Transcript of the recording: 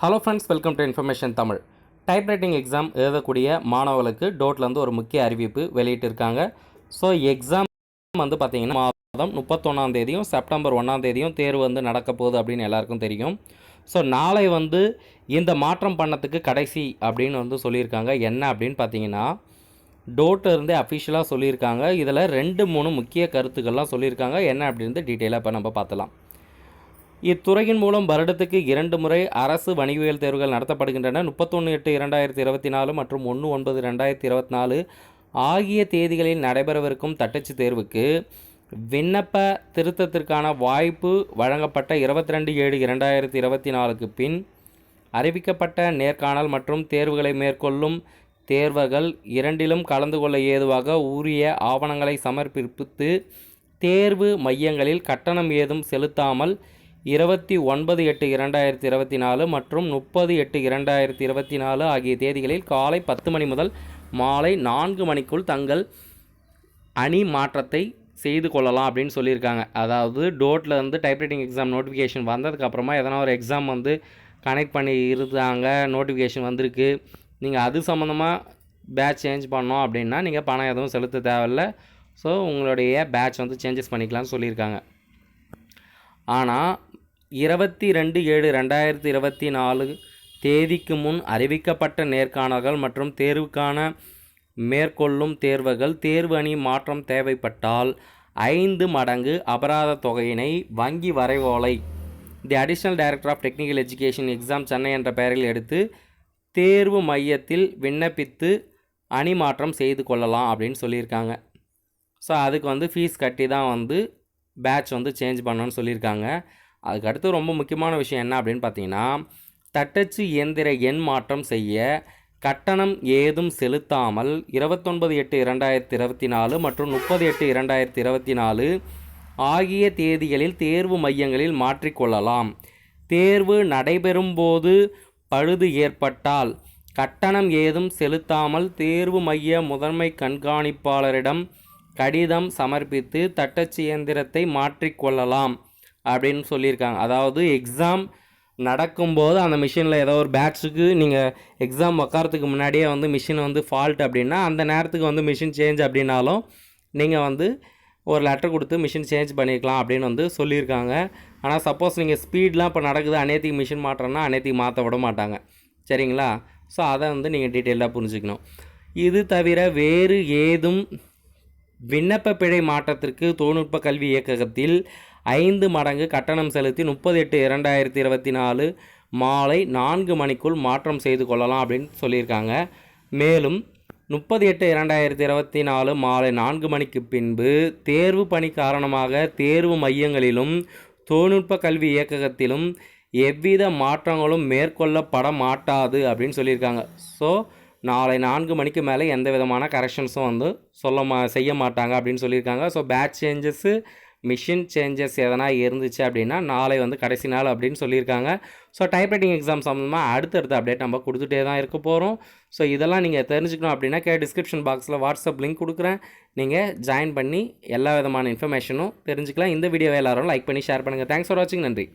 Hello friends welcome to information Tamil typewriting exam எழுதக்கூடிய மாணவர்களுக்கு டோட்லேருந்து ஒரு முக்கிய அறிவிப்பு வெளியிட்டிருக்காங்க. ஸோ எக்ஸாம் வந்து பார்த்தீங்கன்னா மாதம் முப்பத்தொன்னாம் தேதியும் செப்டம்பர் ஒன்றாம் தேதியும் தேர்வு வந்து நடக்க போகுது அப்படின்னு எல்லாருக்கும் தெரியும். ஸோ நாளை வந்து இந்த மாற்றம் பண்ணத்துக்கு கடைசி அப்படின்னு வந்து சொல்லியிருக்காங்க. என்ன அப்படின்னு பார்த்தீங்கன்னா டோட்டு அஃபிஷியலாக சொல்லியிருக்காங்க. இதில் ரெண்டு மூணு முக்கிய கருத்துக்கள்லாம் சொல்லியிருக்காங்க. என்ன அப்படின்னு டீட்டெயிலாக இப்போ நம்ம பார்த்தலாம். இத்துறையின் மூலம் வருடத்துக்கு இரண்டு முறை அரசு வணிகவியல் தேர்வுகள் நடத்தப்படுகின்றன. முப்பத்தொன்று எட்டு இரண்டாயிரத்தி இருபத்தி நாலு மற்றும் ஒன்று ஒன்பது ரெண்டாயிரத்தி இருபத்தி நாலு ஆகிய தேதிகளில் நடைபெறவிருக்கும் தட்டச்சு தேர்வுக்கு விண்ணப்ப திருத்தத்திற்கான வாய்ப்பு வழங்கப்பட்ட இருபத்தி ரெண்டு ஏழு இரண்டாயிரத்தி இருபத்தி நாலுக்கு பின் அறிவிக்கப்பட்ட நேர்காணல் மற்றும் தேர்வுகளை மேற்கொள்ளும் தேர்வர்கள் இரண்டிலும் கலந்து கொள்ள ஏதுவாக உரிய ஆவணங்களை சமர்ப்பித்து தேர்வு மையங்களில் கட்டணம் ஏதும் செலுத்தாமல் இருபத்தி ஒன்பது எட்டு இரண்டாயிரத்தி இருபத்தி நாலு மற்றும் முப்பது எட்டு இரண்டாயிரத்தி இருபத்தி நாலு ஆகிய தேதிகளில் காலை பத்து மணி முதல் மாலை நான்கு மணிக்குள் தங்கள் அணி மாற்றத்தை செய்து கொள்ளலாம் அப்படின்னு சொல்லியிருக்காங்க. அதாவது டோட்டில் வந்து டைப்ரைட்டிங் எக்ஸாம் நோட்டிஃபிகேஷன் வந்ததுக்கப்புறமா எதனா ஒரு எக்ஸாம் வந்து கனெக்ட் பண்ணி இருந்தாங்க நோட்டிஃபிகேஷன் வந்திருக்கு. நீங்கள் அது சம்மந்தமாக பேட்ச் சேஞ்ச் பண்ணோம் அப்படின்னா நீங்கள் பணம் எதுவும் செலுத்த தேவையில்ல. ஸோ உங்களுடைய பேட்ச் வந்து சேஞ்சஸ் பண்ணிக்கலாம்னு சொல்லியிருக்காங்க. ஆனால் இருபத்தி ரெண்டு ஏழு ரெண்டாயிரத்தி இருபத்தி நாலு தேதிக்கு முன் அறிவிக்கப்பட்ட நேர்காணல்கள் மற்றும் தேர்வுக்கான மேற்கொள்ளும் தேர்வுகள் தேர்வு அணி மாற்றம் தேவைப்பட்டால் ஐந்து மடங்கு அபராத தொகையினை வங்கி வரைவோலை. The additional director of technical education exam Chennai என்ற பெயரில் எடுத்து தேர்வு மையத்தில் விண்ணப்பித்து அணி மாற்றம் செய்து கொள்ளலாம் அப்படின்னு சொல்லியிருக்காங்க. ஸோ அதுக்கு வந்து ஃபீஸ் கட்டி தான் வந்து பேட்ச் வந்து சேஞ்ச் பண்ணணும்னு சொல்லியிருக்காங்க. அதுக்கு அடுத்து ரொம்ப முக்கியமான விஷயம் என்ன அப்படின்னு பார்த்தீங்கன்னா தட்டச்சு இயந்திர எண் மாற்றம் செய்ய கட்டணம் ஏதும் செலுத்தாமல் இருபத்தொன்பது எட்டு இரண்டாயிரத்தி இருபத்தி நாலு மற்றும் முப்பது எட்டு இரண்டாயிரத்தி இருபத்தி நாலு ஆகிய தேதிகளில் தேர்வு மையங்களில் மாற்றிக்கொள்ளலாம் தேர்வு நடைபெறும்போது பழுது ஏற்பட்டால் கட்டணம் ஏதும் செலுத்தாமல் தேர்வு மைய முதன்மை கண்காணிப்பாளரிடம் கடிதம் சமர்ப்பித்து தட்டச்சு இயந்திரத்தை மாற்றிக்கொள்ளலாம் அப்படின்னு சொல்லியிருக்காங்க. அதாவது எக்ஸாம் நடக்கும்போது அந்த மிஷினில் ஏதோ ஒரு பேட்சுக்கு நீங்கள் எக்ஸாம் உக்காரத்துக்கு முன்னாடியே வந்து மிஷின் வந்து ஃபால்ட் அப்படின்னா அந்த நேரத்துக்கு வந்து மிஷின் சேஞ்ச் அப்படின்னாலும் நீங்கள் வந்து ஒரு லெட்டர் கொடுத்து மிஷின் சேஞ்ச் பண்ணிக்கலாம் அப்படின்னு வந்து சொல்லியிருக்காங்க. ஆனால் சப்போஸ் நீங்கள் ஸ்பீட்லாம் இப்போ நடக்குது அநேத்திக்கு மிஷின் மாற்றோன்னா அநேத்திக்கு மாற்ற விட மாட்டாங்க. சரிங்களா? ஸோ அதை வந்து நீங்கள் டீட்டெயிலாக புரிஞ்சுக்கணும். இது தவிர வேறு ஏதும் விண்ணப்ப பிழை மாற்றத்திற்கு தொழில்நுட்ப கல்வி இயக்ககத்தில் ஐந்து மடங்கு கட்டணம் செலுத்தி முப்பது எட்டு இரண்டாயிரத்தி இருபத்தி நாலு மாலை நான்கு மணிக்குள் மாற்றம் செய்து கொள்ளலாம் அப்படின்னு சொல்லியிருக்காங்க. மேலும் முப்பது எட்டு இரண்டாயிரத்தி இருபத்தி நாலு மாலை நான்கு மணிக்கு பின்பு தேர்வு பணி காரணமாக தேர்வு மையங்களிலும் தொழில்நுட்ப கல்வி இயக்ககத்திலும் எவ்வித மாற்றங்களும் மேற்கொள்ளப்பட மாட்டாது அப்படின்னு சொல்லியிருக்காங்க. ஸோ நாளை நான்கு மணிக்கு மேலே எந்த விதமான கரெக்ஷன்ஸும் வந்து சொல்ல மா செய்ய மாட்டாங்க அப்படின்னு சொல்லியிருக்காங்க. So batch changes machine changes எதனா இருந்துச்சு அப்படின்னா நாளை வந்து கடைசி நாள் அப்படின்னு சொல்லியிருக்காங்க. ஸோ டைப்ரைட்டிங் எக்ஸாம் சம்மந்தமாக அடுத்தடுத்த அப்டேட் நம்ம கொடுத்துட்டே தான் இருக்க போகிறோம் ஸோ இதெல்லாம் நீங்கள் தெரிஞ்சுக்கணும் அப்படின்னா கே டிஸ்கிரிப்ஷன் பாக்ஸில் வாட்ஸ்அப் லிங்க் கொடுக்குறேன். நீங்கள் ஜாயின் பண்ணி எல்லா விதமான இன்ஃபர்மேஷனும் தெரிஞ்சுக்கலாம். இந்த வீடியோவை எல்லாரும் லைக் பண்ணி ஷேர் பண்ணுங்கள் தேங்க்ஸ் ஃபார் வாட்சிங் நன்றி.